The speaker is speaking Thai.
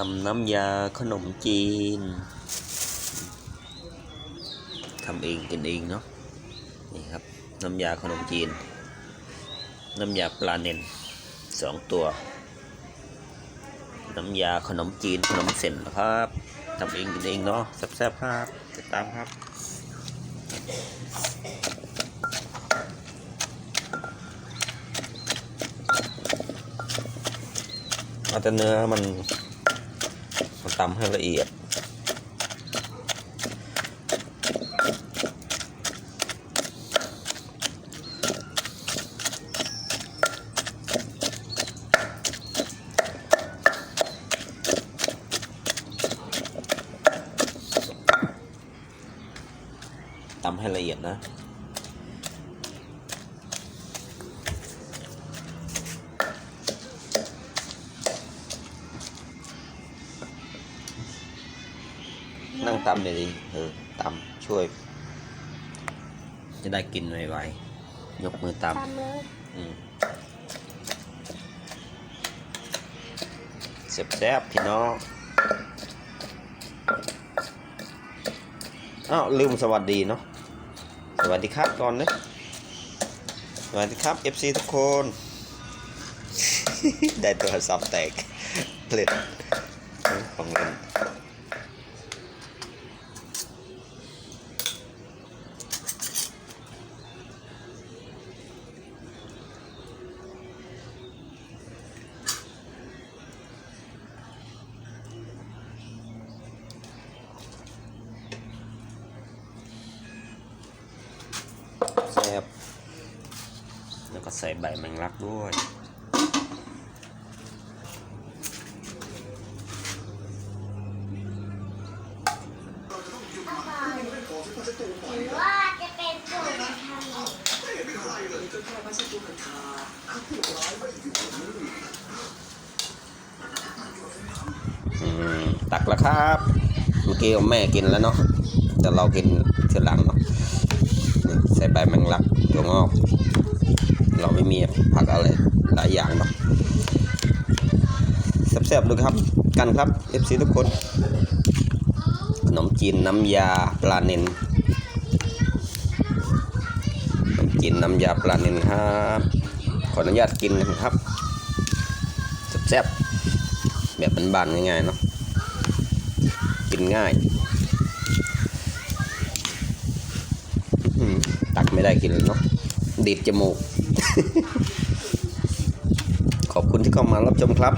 ทำน้ำยาขนมจีนทำเองกินเองเนาะนี่ครับน้ำยาขนมจีน น้ำยาปลาเนนสองตัว น้ำยาขนมจีนขนมเส้นนะครับทำเองกินเองเนาะแซ่บๆครับติดตามครับอาแต่เนื้อมัน ตำให้ละเอียดตำให้ละเอียดนะ นั่งตำเลยดิเออตำช่วย จะได้กินไวๆยกมือตตามเลยำอืมแซ่บๆพี่น้องอ้าวลืมสวัสดีเนาะสวัสดีครับก่อนนะสวัสดีครับ FC ทุกคน ได้โทรศัพท์แตกเพลิดของเล่น แซ่บ แล้วก็ใส่ใบแมงลักด้วยหรือว่าจะเป็นสูตรมาทำอืมตักแล้วครับเมื่อกี้แม่กินแล้วเนาะแต่เรากินทีหลังเนาะใส่ใบแมงลักตัวงอก เราไม่มีผักอะไรหลายอย่างเนาะแซ่บๆดูครับ กันครับ FC ทุกคน ขนมจีนน้ำยาปลาเนนขนมจีนน้ำยาปลาเนนครับ ขออนุญาตกินนะครับแซ่บๆแบบบานๆง่ายๆเนาะกินง่ายตักไม่ได้กินเลยเนาะ ดีดจมูก ขอบคุณที่เข้ามารับชมครับ